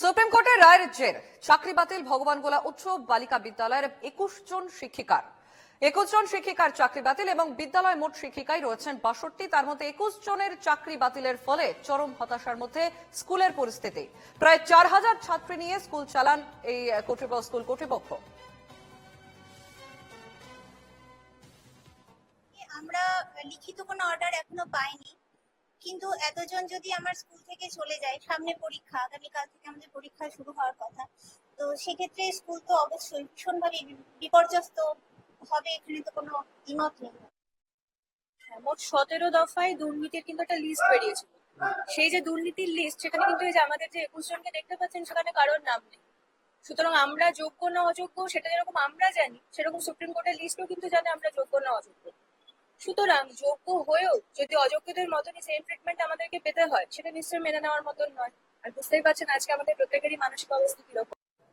Supreme কোর্টের রায়ের জের। চাকরি বাতিল ভগবানগোলা উচ্চ বালিকা বিদ্যালয়ের একুশ জন শিক্ষিকার। একুশ জন শিক্ষিকার চাকরি বাতিল এবং বিদ্যালয় মোট শিক্ষিকাই রয়েছেন বাষট্টি। তার মধ্যে একুশ জনের চাকরি বাতিলের ফলে চরম হতাশার মধ্যে স্কুলের পরিস্থিতি। প্রায় চার হাজার ছাত্রী নিয়ে স্কুল চালান এই স্কুল কর্তৃপক্ষ। আমরা লিখিত কোনো অর্ডার এখনও পাইনি। কিন্তু এতজন যদি আমার স্কুল থেকে চলে যায় সামনে পরীক্ষা আগামীকাল থেকে আমাদের পরীক্ষা শুরু হওয়ার কথা তো সেক্ষেত্রে স্কুল তো অবশ্যই ভীষণভাবে বিপর্যস্ত হবে এখানে তো কোনো দ্বিমত নেই। হ্যাঁ, মোট সতেরো দফায় দুর্নীতির কিন্তু একটা লিস্ট বেরিয়েছিল। সেই যে দুর্নীতির লিস্ট সেখানে কিন্তু এই যে আমাদের যে একুশ জনকে দেখতে পাচ্ছেন সেখানে কারোর নাম নেই। সুতরাং আমরা যোগ্য না অযোগ্য সেটা যেরকম আমরা জানি সেরকম সুপ্রিম কোর্টের লিস্টও কিন্তু জানে আমরা যোগ্য না অযোগ্য। সুতরাং যোগ্য হয়েও যদি অযোগ্যদের মতনই সেম ট্রিটমেন্ট আমাদেরকে পেতে হয়, সেটা নিশ্চয়ই মেনে নেওয়ার মতন নয়। আর বুঝতেই পারছেন আজকে আমাদের প্রত্যেকেরই মানসিক অবস্থা কীরকম।